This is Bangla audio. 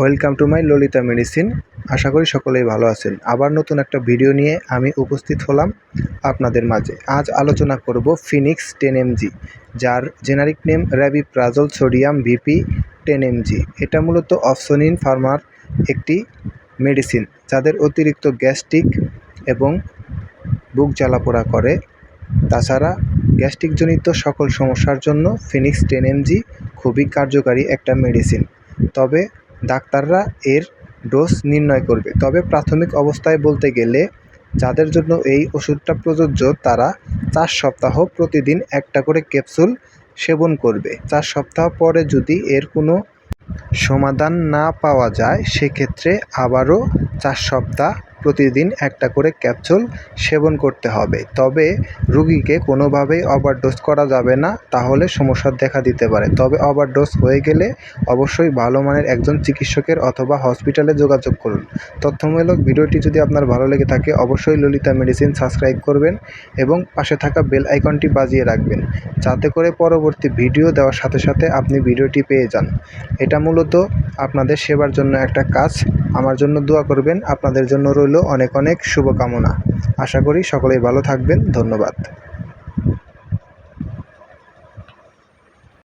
Welcome to my Lalita medicine আশা করি সকলেই ভালো আছেন। আবার নতুন একটা ভিডিও নিয়ে আমি উপস্থিত হলাম আপনাদের মাঝে। আজ আলোচনা করব ফিনিক্স টেন এমজি যার generic name rabeprazole sodium VP ten MG এটা মূলত অপসনিন ফার্মার একটি মেডিসিন যাদের অতিরিক্ত গ্যাস্ট্রিক এবং বুক জ্বালাপোড়া করে। তাছাড়া গ্যাস্ট্রিকজনিত সকল সমস্যার জন্য ফিনিক্স টেন এমজি খুবই কার্যকারী একটা মেডিসিন তবে ডাক্তাররা এর ডোজ নির্ণয় করবে। তবে প্রাথমিক অবস্থায় বলতে গেলে, যাদের জন্য এই ওষুধটা প্রযোজ্য, তারা চার সপ্তাহ প্রতিদিন একটা করে ক্যাপসুল সেবন করবে। চার সপ্তাহ পরে যদি এর কোনো সমাধান না পাওয়া যায়, সেক্ষেত্রে আবারও চার সপ্তাহ প্রতিদিন একটা করে ক্যাপসুল সেবন করতে হবে। তবে রুগীকে কোনোভাবেই ওভারডোজ করা যাবে না, তাহলে সমস্যা দেখা দিতে পারে। তবে ওভারডোজ হয়ে গেলে অবশ্যই ভালো মানের একজন চিকিৎসকের অথবা হসপিটালে যোগাযোগ করুন। তথ্যমূলক ভিডিওটি যদি আপনার ভালো লেগে থাকে, অবশ্যই ললিতা মেডিসিন সাবস্ক্রাইব করবেন এবং পাশে থাকা বেল আইকনটি বাজিয়ে রাখবেন, যাতে করে পরবর্তী ভিডিও দেওয়ার সাথে সাথে আপনি ভিডিওটি পেয়ে যান। এটা মূলত আপনাদের সেবার জন্য একটা কাজ। আমার জন্য দোয়া করবেন। আপনাদের জন্য রইল অনেক অনেক শুভকামনা। আশা করি সকলেই ভালো থাকবেন। ধন্যবাদ।